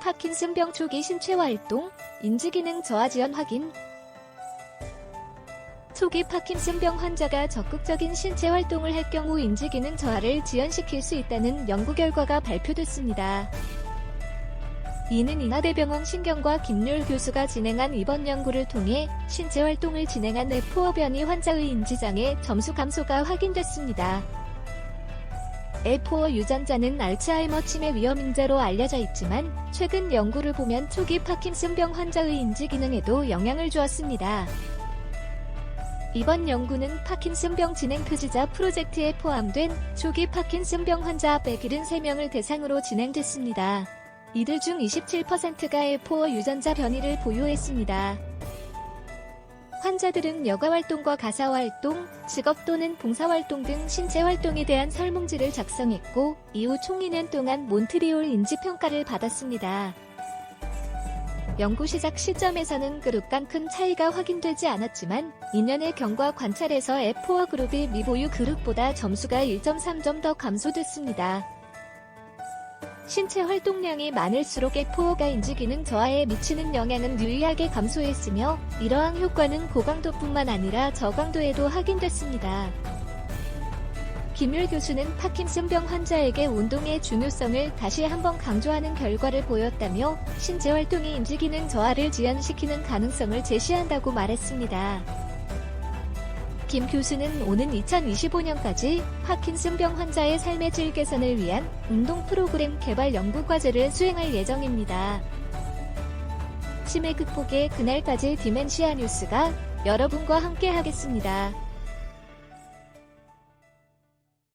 파킨슨병 초기 신체 활동, 인지기능 저하 지연 확인. 초기 파킨슨병 환자가 적극적인 신체 활동을 할 경우 인지기능 저하를 지연시킬 수 있다는 연구 결과가 발표됐습니다. 이는 인하대병원 신경과 김률 교수가 진행한 이번 연구를 통해 신체 활동을 진행한 F4 변이 환자의 인지장애 점수 감소가 확인됐습니다. F4 유전자는 알츠하이머 치매 위험 인자로 알려져 있지만 최근 연구를 보면 초기 파킨슨병 환자의 인지 기능에도 영향을 주었습니다. 이번 연구는 파킨슨병 진행 표지자 프로젝트에 포함된 초기 파킨슨병 환자 173명을 대상으로 진행됐습니다. 이들 중 27%가 F4 유전자 변이를 보유했습니다. 환자들은 여가활동과 가사활동, 직업 또는 봉사활동 등 신체 활동에 대한 설문지를 작성했고, 이후 총 2년 동안 몬트리올 인지평가를 받았습니다. 연구 시작 시점에서는 그룹 간 큰 차이가 확인되지 않았지만, 2년의 경과 관찰에서 F4 그룹이 미보유 그룹보다 점수가 1.3점 더 감소됐습니다. 신체 활동량이 많을수록 F4가 인지 기능 저하에 미치는 영향은 유의하게 감소했으며 이러한 효과는 고강도뿐만 아니라 저강도에도 확인됐습니다. 김율 교수는 파킨슨병 환자에게 운동의 중요성을 다시 한번 강조하는 결과를 보였다며 신체 활동이 인지 기능 저하를 지연시키는 가능성을 제시한다고 말했습니다. 김 교수는 오는 2025년까지 파킨슨병 환자의 삶의 질 개선을 위한 운동 프로그램 개발 연구 과제를 수행할 예정입니다. 치매 극복의 그날까지 디멘시아 뉴스가 여러분과 함께 하겠습니다.